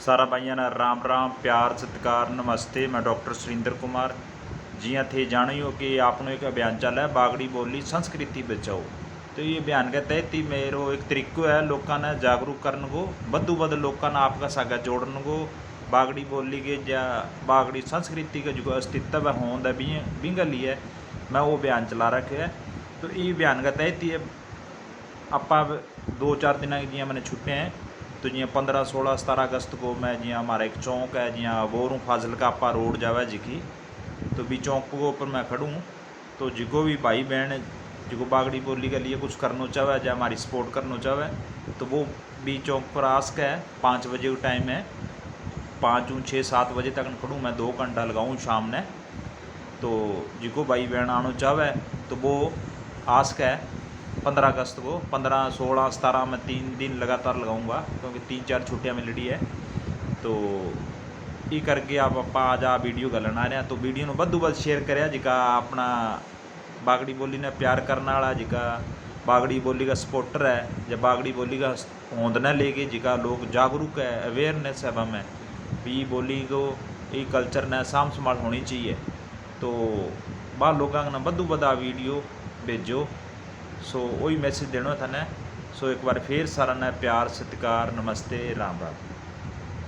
ਸਾਰਾ ਭਾਈਆਂ ਨਾਲ ਰਾਮ ਰਾਮ ਪਿਆਰ ਸਤਿਕਾਰ ਨਮਸਤੇ ਮੈਂ ਡਾਕਟਰ ਸੁਰਿੰਦਰ ਕੁਮਾਰ जी हाँ थे जानियो कि आपने एक अभियान चला है बागड़ी बोली संस्कृति बचाओ तो ये अभियान के तहत ही मेरो एक तरीको है लोगों ने जागरूक करने को बदू बद लोगों ने आपका सागा जोड़ने को बागड़ी बोली के या बागड़ी संस्कृति का जो अस्तित्व है होंद है भी बिंगल ही है मैं वो अभियान चला रखे है तो ये अभियान के तहत ही ਆਪਾਂ दो चार दिन की जियां मैंने छुट्टियाँ हैं तो जियाँ पंद्रह सोलह सतारह अगस्त को मैं जियाँ हमारा एक चौक है, जियाँ बोरू फाजिल का आपा रोड जावा जिकी तो भी चौक के ऊपर मैं खड़ूँ। तो जिको भी भाई बहन जिको बागड़ी बोली के लिए कुछ करना चाहे या हमारी सपोर्ट करना चाहे तो वो भी चौक पर आस्क है, पाँच बजे का टाइम है। पाँच हूँ छः सात बजे तक खड़ूँ, मैं दो घंटा लगाऊँ शाम ने। तो जिको भाई बहन आना चाहे तो वो आस्क है पंद्रह अगस्त को पंद्रह सोलह सतारह में तीन दिन लगातार लगाऊंगा क्योंकि तीन चार छुट्टियां मिल रही है तो ਇਹ ਕਰਕੇ ਆਪ ਆਪਾਂ ਅੱਜ ਆ ਵੀਡੀਓ ਗੱਲਣ ਆ ਰਹੇ ਹਾਂ ਤਾਂ ਵੀਡੀਓ ਨੂੰ ਵੱਧ ਤੋਂ ਵੱਧ ਸ਼ੇਅਰ ਕਰਿਆ ਜਿਕਾ ਆਪਣਾ ਬਾਗੜੀ ਬੋਲੀ ਨਾਲ ਪਿਆਰ ਕਰਨ ਵਾਲਾ ਜਿਕਾ बागड़ी बोली का सपोर्टर है या बागड़ी बोली का होंद न लेके जिका लोग जागरूक है अवेयरनेस है हमें भी बोली को ये कल्चर ने साम संभाल होनी चाहिए तो बाहर लोगों ने बदू बदा वीडियो भेजो सो ਸੋ ਉਹੀ ਮੈਸੇਜ ਦੇਣਾ ਤੁਹਾਨੂੰ। ਸੋ ਇੱਕ ਵਾਰ ਫੇਰ ਸਾਰਿਆਂ ਨਾਲ ਪਿਆਰ, ਸਤਿਕਾਰ, ਨਮਸਤੇ, ਰਾਮ ਰਾਮ।